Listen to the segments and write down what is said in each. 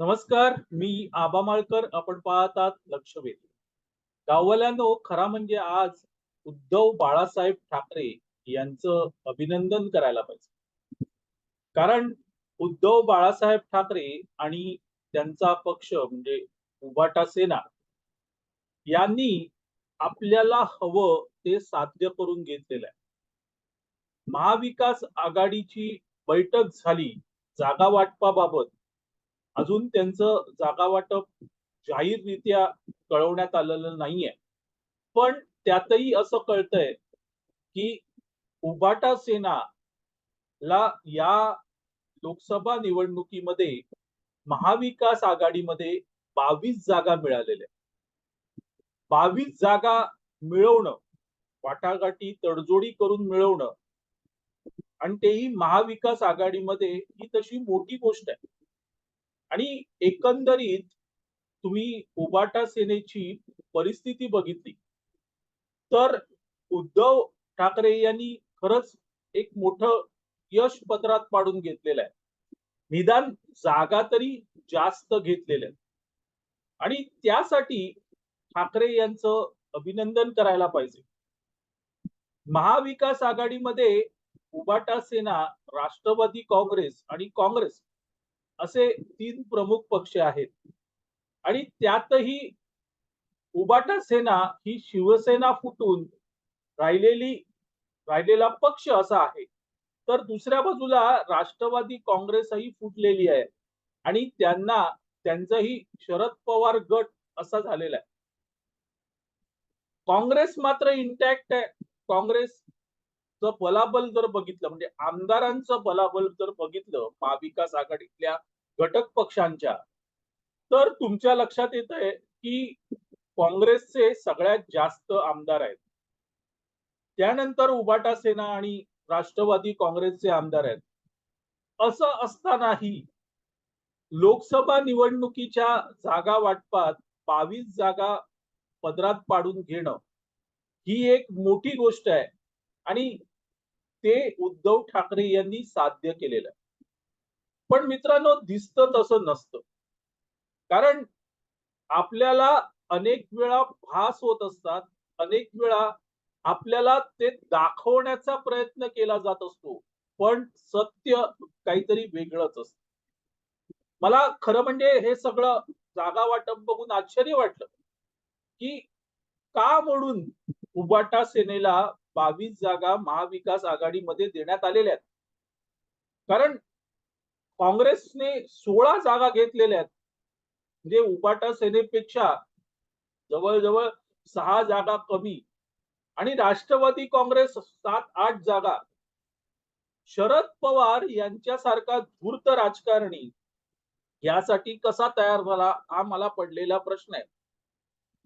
नमस्कार मी आबा माळकर. आपण पाहतात लक्ष वेधी गाववाल्यांनो खरा म्हणजे आज उद्धव बाळासाहेब ठाकरे यांचं अभिनंदन करायला पाहिजे. कारण उद्धव बाळासाहेब ठाकरे आणि त्यांचा पक्ष म्हणजे उभाटा सेना यांनी आपल्याला हवं ते साध्य करून घेतलेलं आहे. महाविकास आघाडीची बैठक झाली जागा वाटपाबाबत अजून त्यांचं जागा वाटप जाहीररित्या कळवण्यात आलेलं नाहीये. पण त्यातही असं कळतंय की उबाटा सेना ला या लोकसभा निवडणुकीमध्ये महाविकास आघाडीमध्ये बावीस जागा मिळालेल्या बावीस जागा मिळवणं वाटाघाटी तडजोडी करून मिळवणं आणि तेही महाविकास आघाडीमध्ये ही तशी मोठी गोष्ट आहे. आणि एकंदरीत तुम्ही उबाटा सेनेची परिस्थिती बघितली. तर उद्धव ठाकरे यांनी खरंच एक मोठं यश पत्रात पाडून घेतलेलं आहे. निदान जागा तरी जास्त घेतलेल्या आणि त्यासाठी ठाकरे यांचं अभिनंदन करायला पाहिजे. महाविकास आघाडीमध्ये उबाटा सेना राष्ट्रवादी काँग्रेस आणि काँग्रेस असे तीन प्रमुख पक्ष आहेत. आणि त्यातही उबाटा सेना ही शिवसेना फुटून राहिलेली राहिलेला पक्ष असा आहे. तर दुसऱ्या बाजूला राष्ट्रवादी काँग्रेसही फुटलेली आहे. आणि त्यांना त्यांचाही शरद पवार गट असा झालेला आहे. काँग्रेस मात्र इंटॅक्ट आहे. काँग्रेसचं बलाबल जर बघितलं म्हणजे आमदारांचं बलाबल जर बघितलं महाविकास आघाडीतल्या घटक पक्षांच्या. तर तुमच्या लक्षात येत आहे की काँग्रेसचे सगळ्यात जास्त आमदार आहेत. त्यानंतर उबाटा सेना आणि राष्ट्रवादी काँग्रेसचे आमदार आहेत. असं असतानाही लोकसभा निवडणुकीच्या जागा वाटपात बावीस जागा पदरात पाडून घेणं ही एक मोठी गोष्ट आहे आणि ते उद्धव ठाकरे यांनी साध्य केलेलं आहे. पण मित्रांनो दिसतं तसं नसतं. कारण आपल्याला अनेक वेळा भास होत असतात. अनेक वेळा आपल्याला ते दाखवण्याचा प्रयत्न केला जात असतो. पण सत्य काहीतरी वेगळंच असत. मला खरं म्हणजे हे सगळं जागा वाटप बघून आश्चर्य वाटलं की का म्हणून उबाटा सेनेला बावीस जागा महाविकास आघाडीमध्ये देण्यात आलेल्या आहेत? कारण काँग्रेसने सोळा जागा घेतलेल्या आहेत. म्हणजे उबाटा सेनेपेक्षा जवळजवळ सहा जागा कमी आणि राष्ट्रवादी काँग्रेस सात आठ जागा. शरद पवार यांच्यासारखा धूर्त राजकारणी यासाठी कसा तयार झाला हा मला पडलेला प्रश्न आहे.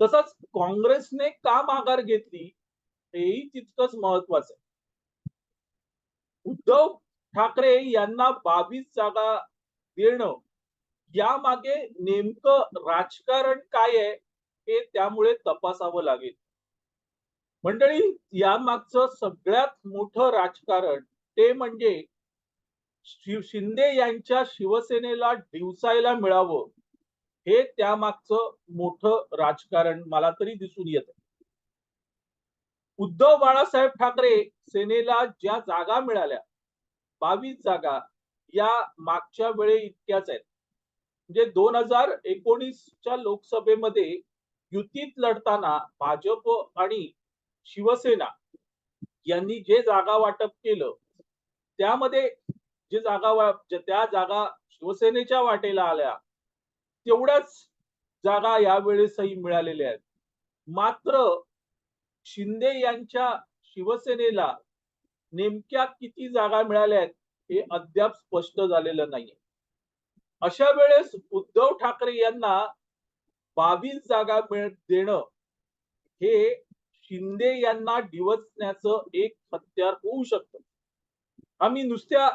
तसंच काँग्रेसने का माघार घेतली हेही तितकंच महत्वाचं आहे. उद्धव ठाकरे यांना बावीस जागा देणं यामागे नेमकं राजकारण काय आहे हे त्यामुळे तपासावं लागेल. मंडळी यामागचं सगळ्यात मोठं राजकारण ते म्हणजे शिंदे यांच्या शिवसेनेला दिवसायला मिळावं हे त्यामागचं मोठं राजकारण मला तरी दिसून येत उद्धव बाळासाहेब ठाकरे सेनेला ज्या जागा मिळाल्या बावीस जागा या मागच्या वेळे इतक्याच आहेत. म्हणजे दोन हजार एकोणीसच्या लोकसभेमध्ये युतीत लढताना भाजप आणि शिवसेना यांनी जे जागा वाटप केलं त्यामध्ये जे जागा त्या जागा शिवसेनेच्या वाटेला आल्या तेवढ्याच जागा यावेळेसही मिळालेल्या आहेत. मात्र शिंदे यांच्या शिवसेनेला नेमक्या किती जागा मिळाल्या आहेत हे अद्याप स्पष्ट झालेलं नाहीये. अशा वेळेस उद्धव ठाकरे यांना बावीस जागा मिळ देणं हे शिंदे यांना डिवचण्याचं एक हत्यार होऊ शकतं. आम्ही नुसत्या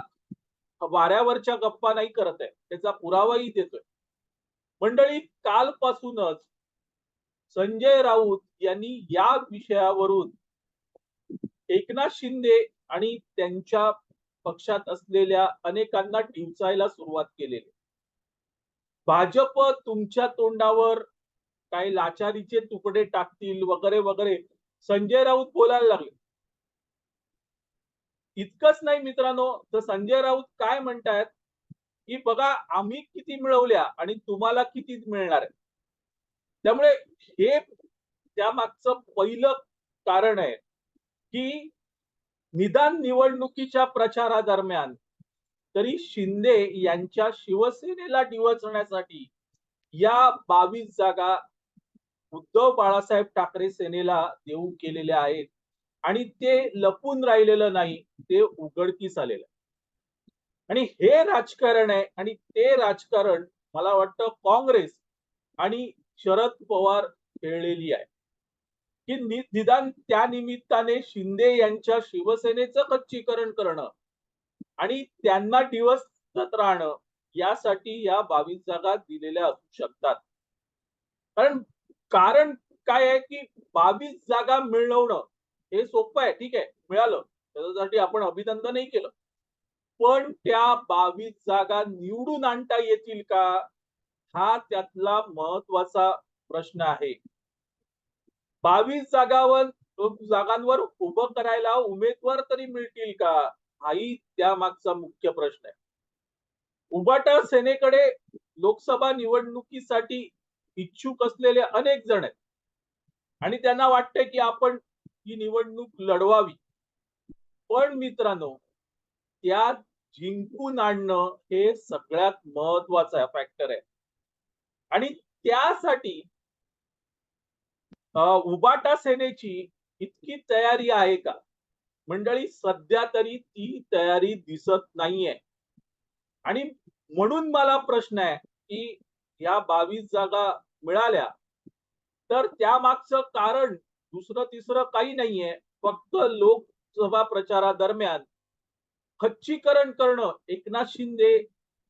वाऱ्यावरच्या गप्पा नाही करत आहे त्याचा पुरावाही देतोय. मंडळी कालपासूनच संजय राऊत यांनी या विषयावरून एकनाथ शिंदे आणि त्यांच्या पक्षात असलेल्या अनेकांना टिवचायला सुरुवात केलेली. भाजप तुमच्या तोंडावर काही लाचारीचे तुकडे टाकतील वगैरे वगैरे. संजय राऊत बोलायला लागले. इतकंच नाही मित्रांनो तर संजय राऊत काय म्हणतायत? की बघा आम्ही किती मिळवल्या आणि तुम्हाला किती मिळणार आहे त्यामुळे हे त्या मागचं पहिलं कारण आहे की निदान निवडणुकीच्या प्रचारादरम्यान तरी शिंदे यांच्या शिवसेनेला डिवचण्यासाठी या बावीस जागा उद्धव बाळासाहेब ठाकरे सेनेला देऊ केलेल्या आहेत. आणि ते लपून राहिलेलं नाही ते उघडकीस आलेलं आणि हे राजकारण आहे आणि ते राजकारण मला वाटतं काँग्रेस आणि शरद पवार खेळलेली आहे. की निदान त्या निमित्ताने शिंदे यांच्या शिवसेनेचं कच्चीकरण करणं आणि त्यांना दिवस राहणं यासाठी या बावीस जागा दिलेल्या असू शकतात. कारण कारण काय आहे की बावीस जागा मिळवणं हे सोपं आहे ठीक आहे मिळालं. त्याच्यासाठी आपण अभिनंदनही केलं. पण त्या बावीस जागा निवडून आणता येतील का? हा त्यातला महत्त्वाचा प्रश्न आहे. बावीस जागावर जागांवर उभं करायला उमेदवार तरी मिळतील का? हाही त्या मागचा मुख्य प्रश्न आहे. उबाटा सेनेकडे लोकसभा निवडणुकीसाठी इच्छुक असलेले अनेक जण आहेत. आणि त्यांना वाटतंय की आपण ही निवडणूक लढवावी. पण मित्रांनो त्यात जिंकून आणणं हे सगळ्यात महत्त्वाचा फॅक्टर आहे. आणि त्यासाठी उबाटा सेनेची इतकी तयारी आहे का? मंडळी सध्या तरी ती तयारी दिसत नाहीये. आणि म्हणून मला प्रश्न आहे की या बावीस जागा मिळाल्या तर त्या मागचं कारण दुसरं तिसरं काही नाहीये. फक्त लोकसभा प्रचारादरम्यान खच्चीकरण करणं एकनाथ शिंदे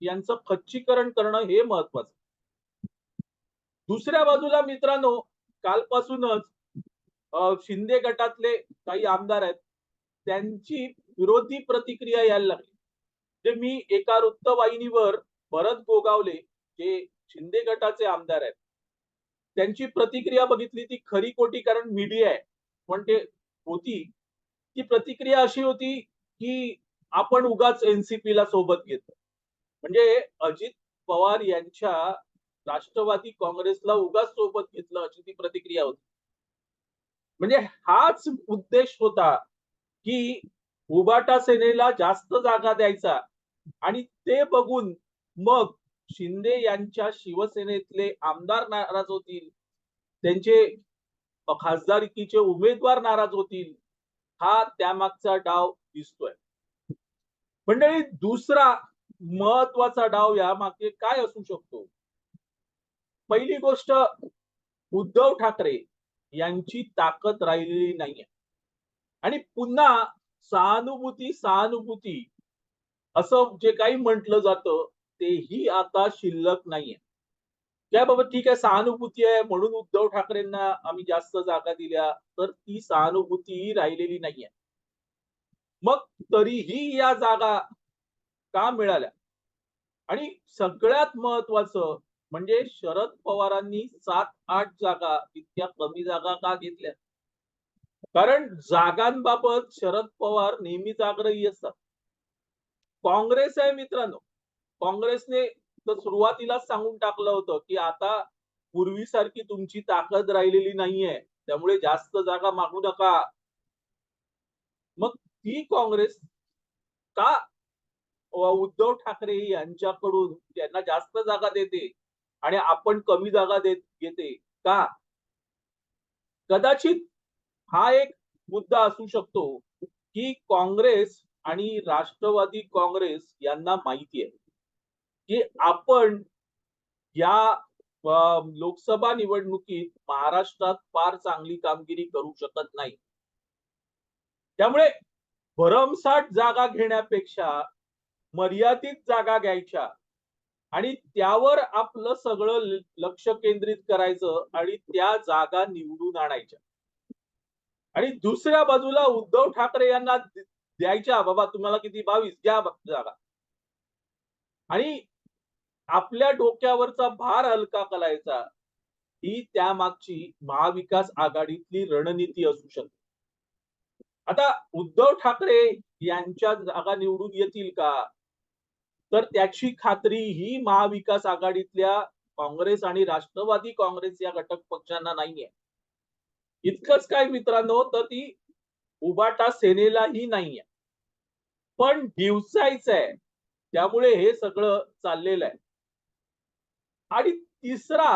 यांचं खच्चीकरण करणं हे महत्वाचं दुसऱ्या बाजूला मित्रांनो कालपासूनच शिंदे गटातले काही आमदार आहेत त्यांची विरोधी प्रतिक्रिया यायला लागली. जे मी एका वृत्तवाहिनीवर भरत गोगावले जे शिंदे गटाचे आमदार आहेत त्यांची प्रतिक्रिया बघितली ती खरी कोटी कारण मीडिया आहे. पण ते होती. ती प्रतिक्रिया अशी होती की आपण उगाच एनसीपी ला सोबत घेतो. म्हणजे अजित पवार यांच्या राष्ट्रवादी काँग्रेसला उगाच सोबत घेतलं अशी ती प्रतिक्रिया होती. म्हणजे हाच उद्देश होता की उबाटा सेनेला जास्त जागा द्यायचा आणि ते बघून मग शिंदे यांच्या शिवसेनेतले आमदार नाराज होतील त्यांचे खासदारकीचे उमेदवार नाराज होतील हा त्यामागचा डाव दिसतोय. मंडळी दुसरा महत्त्वाचा डाव यामागे काय असू शकतो? पहिली गोष्ट उद्धव ठाकरे यांची ताकद राहिलेली नाहीये. आणि पुन्हा सहानुभूती सहानुभूती असं जे काही म्हटलं जातं तेही आता शिल्लक नाहीये. त्याबाबत ठीक आहे सहानुभूती आहे. म्हणून उद्धव ठाकरेंना आम्ही जास्त जागा दिल्या तर ती सहानुभूतीही राहिलेली नाहीये. मग तरीही या जागा का मिळाल्या? आणि सगळ्यात महत्वाचं म्हणजे शरद पवारांनी सात आठ जागा इतक्या कमी जागा का घेतल्या? कारण जागांबाबत शरद पवार नेहमीच आग्रही असतात. काँग्रेस आहे मित्रांनो. काँग्रेसने तर सुरुवातीलाच सांगून टाकलं होतं की आता पूर्वीसारखी तुमची ताकद राहिलेली नाहीये त्यामुळे जास्त जागा मागू नका. मग ती काँग्रेस का? उद्धव ठाकरे यांच्याकडून त्यांना जास्त जागा देते? आणि आपण कमी जागा देत घेते. का? कदाचित हा एक मुद्दा असू शकतो की काँग्रेस आणि राष्ट्रवादी काँग्रेस यांना माहिती आहे की आपण या लोकसभा निवडणुकीत महाराष्ट्रात फार चांगली कामगिरी करू शकत नाही. त्यामुळे भरमसाठ जागा घेण्यापेक्षा मर्यादित जागा घ्यायच्या आणि त्यावर आपलं सगळं लक्ष केंद्रित करायचं आणि त्या जागा निवडून आणायच्या. आणि दुसऱ्या बाजूला उद्धव ठाकरे यांना द्यायच्या बाबा तुम्हाला किती? बावीस घ्या जागा. आणि आपल्या डोक्यावरचा भार हलका करायचा ही त्यामागची महाविकास आघाडीतली रणनीती असू शकते. आता उद्धव ठाकरे यांच्या जागा निवडून येतील का? तर त्याची खात्री ही महाविकास आघाडीतल्या काँग्रेस आणि राष्ट्रवादी काँग्रेस या घटक पक्षांना नाहीये. इतकंच काय मित्रांनो तर ती उबाटा सेनेलाही नाहीये. पण दिवसायचं आहे त्यामुळे हे सगळं चाललेलं आहे. आणि तिसरा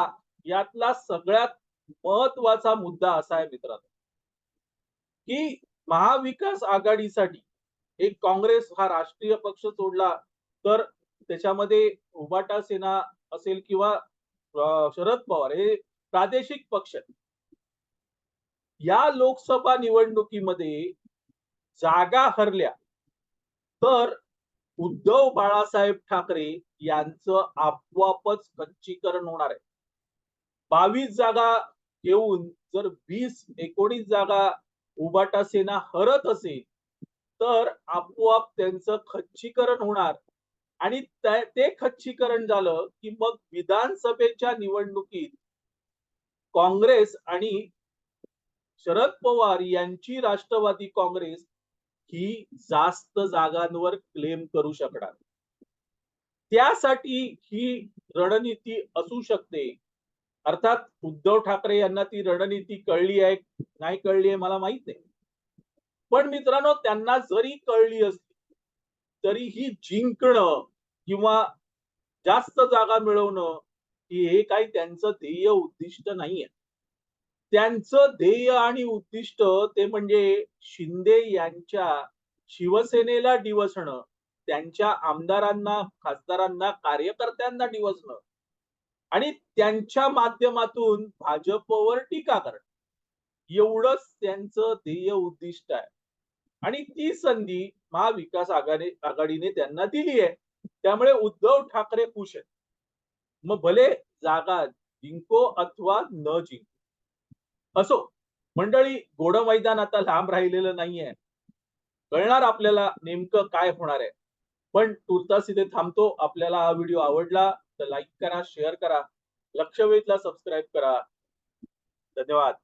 यातला सगळ्यात महत्त्वाचा मुद्दा असा आहे मित्रांनो की महाविकास आघाडीसाठी एक काँग्रेस हा राष्ट्रीय पक्ष सोडला तर त्याच्यामध्ये उबाटा सेना असेल किंवा शरद पवार हे प्रादेशिक पक्ष या लोकसभा निवडणुकीमध्ये जागा हरल्या तर उद्धव बाळासाहेब ठाकरे यांचं आपोआपच खच्चीकरण होणार आहे. बावीस जागा घेऊन जर वीस एकोणीस जागा उबाटा सेना हरत असेल तर आपोआप त्यांचं खच्चीकरण होणार. आणि ते खच्चीकरण झालं की मग विधानसभेच्या निवडणुकीत काँग्रेस आणि शरद पवार यांची राष्ट्रवादी काँग्रेस ही जास्त जागांवर क्लेम करू शकणार. त्यासाठी ही रणनीती असू शकते. अर्थात उद्धव ठाकरे यांना ती रणनीती कळली आहे नाही कळली आहे मला माहीत नाही. पण मित्रांनो त्यांना जरी कळली असली तरीही जिंकणं किंवा जास्त जागा मिळवणं हे काही त्यांचं ध्येय उद्दिष्ट नाहीये. त्यांचं ध्येय आणि उद्दिष्ट ते म्हणजे शिंदे यांच्या शिवसेनेला डिवसणं त्यांच्या आमदारांना खासदारांना कार्यकर्त्यांना डिवसणं आणि त्यांच्या माध्यमातून भाजपवर टीका करणं. एवढंच त्यांचं ध्येय उद्दिष्ट आहे. आणि ती संधी महाविकास आघाडी आघाडीने त्यांना दिली आहे. त्यामुळे उद्धव ठाकरे खुश आहेत. मग भले जागा जिंको अथवा न जिंको. असो मंडळी गोड मैदान आता लांब राहिलेलं नाहीये. कळणार आपल्याला नेमकं काय होणार आहे. पण तुर्तास इथे थांबतो. आपल्याला हा व्हिडिओ आवडला तर लाईक करा शेअर करा. लक्ष वेधला सबस्क्राईब करा. धन्यवाद.